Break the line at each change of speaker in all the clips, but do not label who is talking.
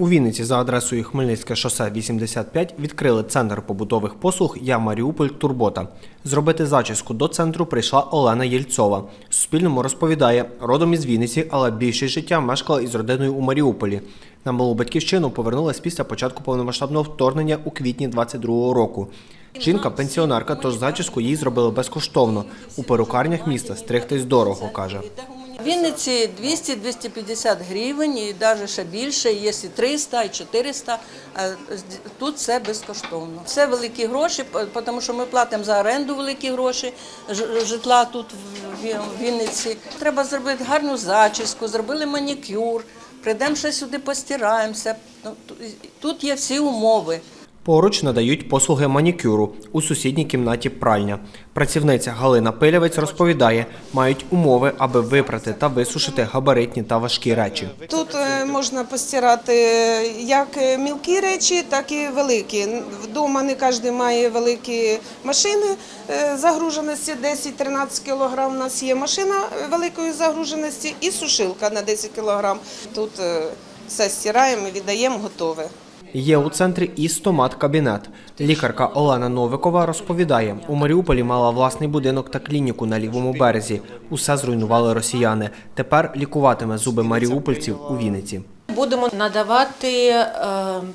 У Вінниці за адресою Хмельницьке шосе 85 відкрили центр побутових послуг Я Маріуполь Турбота. Зробити зачіску до центру прийшла Олена Єльцова. Суспільному розповідає, родом із Вінниці, але більшість життя мешкала із родиною у Маріуполі. На малу батьківщину повернулась після початку повномасштабного вторгнення у квітні 22-го року. Жінка пенсіонерка, тож зачіску їй зробили безкоштовно. У перукарнях міста стригтись дорого, каже.
В Вінниці 200-250 гривень, і навіть ще більше, є і 300, і 400, а тут все безкоштовно. Це великі гроші, тому що ми платимо за оренду великі гроші житла тут в Вінниці. Треба зробити гарну зачіску, зробили манікюр, прийдемо ще сюди, постираємося. Ну, Тут є всі умови.
Поруч надають послуги манікюру у сусідній кімнаті пральня. Працівниця Галина Пилявець розповідає, мають умови, аби випрати та висушити габаритні та важкі речі.
Тут е, можна постирати як е, мілкі речі, так і великі. Вдома не кожен має великі машини е, загруженості 10-13 кг. У нас є машина великої загруженості і сушилка на 10 кг. Тут все стираємо віддаємо готове.
Є у центрі і стомат-кабінет. Лікарка Олена Новикова розповідає, у Маріуполі мала власний будинок та клініку на лівому березі. Усе зруйнували росіяни. Тепер лікуватиме зуби маріупольців у Вінниці.
Будемо надавати е,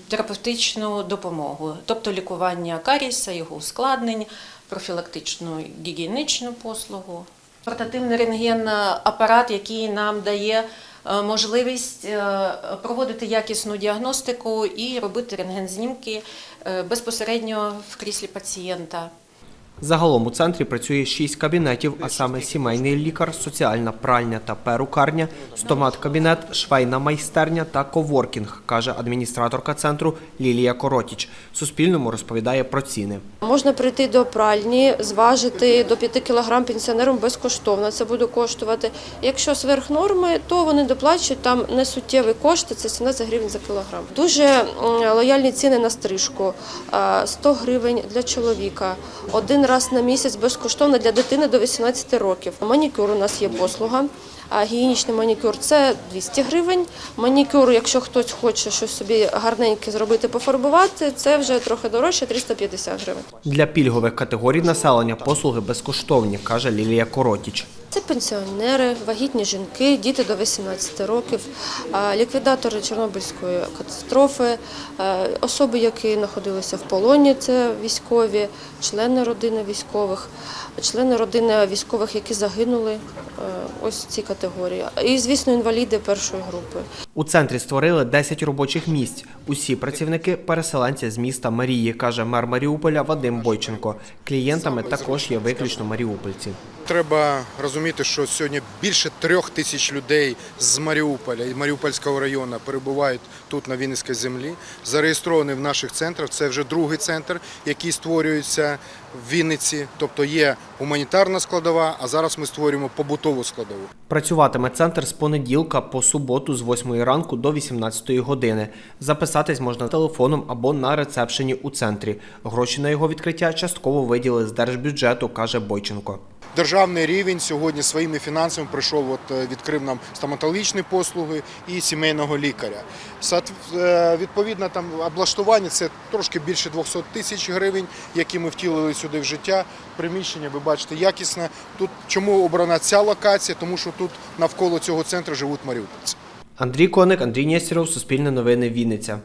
терапевтичну допомогу, тобто лікування каріса, його ускладнень, профілактичну гігієнічну послугу. Портативний рентген – апарат, який нам дає можливість е, проводити якісну діагностику і робити рентген-знімки е, безпосередньо в кріслі пацієнта.
Загалом у центрі працює шість кабінетів, а саме сімейний лікар, соціальна пральня та перукарня, стомат-кабінет, швейна майстерня та коворкінг, каже адміністраторка центру Лілія Коротіч. Суспільному розповідає про ціни.
Можна прийти до пральні, зважити до 5 кг пенсіонерам безкоштовно. Це буде коштувати. Якщо сверх норми, то вони доплачують там несуттєві кошти, це 17 гривень за кілограм. Дуже лояльні ціни на стрижку. А, 100 гривень для чоловіка. Один раз на місяць безкоштовно для дитини до 18 років. Манікюр у нас є послуга. А гігієнічний манікюр це 200 гривень. Манікюр, якщо хтось хоче щось собі гарненьке зробити, пофарбувати, це вже трохи дорожче 350 гривень.
Для пільгових категорій населення послуги безкоштовні, каже Лілія Коротіч.
Це пенсіонери, вагітні жінки, діти до 18 років, ліквідатори Чорнобильської катастрофи, особи, які знаходилися в полоні, це військові, члени родини військових, члени родини військових, які загинули. Ось ці категорії. І, звісно, інваліди першої групи.
У центрі створили 10 робочих місць. Усі працівники переселенці з міста Марії, каже мер Маріуполя Вадим Бойченко. Клієнтами також є виключно маріупольці.
Треба розуміти, що сьогодні більше трьох тисяч людей з Маріуполя і Маріупольського району перебувають тут на Вінницькій землі, зареєстровані в наших центрах. Це вже другий центр, який створюється в Вінниці. Тобто є гуманітарна складова, а зараз ми створюємо побутову складову.
Працюватиме центр з понеділка по суботу з 8 ранку до 18 години. Записатись можна телефоном або на рецепшені у центрі. Гроші на його відкриття частково виділили з держбюджету, каже Бойченко.
Державний рівень сьогодні своїми фінансами прийшов, от е, відкрив нам стоматологічні послуги і сімейного лікаря. Е, Відповідно, там облаштування це трошки більше 200 тисяч гривень, які ми втілили сюди в життя. Приміщення, ви бачите, якісне. Тут чому обрана ця локація? Тому що тут навколо цього центру живуть маріупольці.
Андрій Коник, Андрій Нєстєров, Суспільне новини, Вінниця.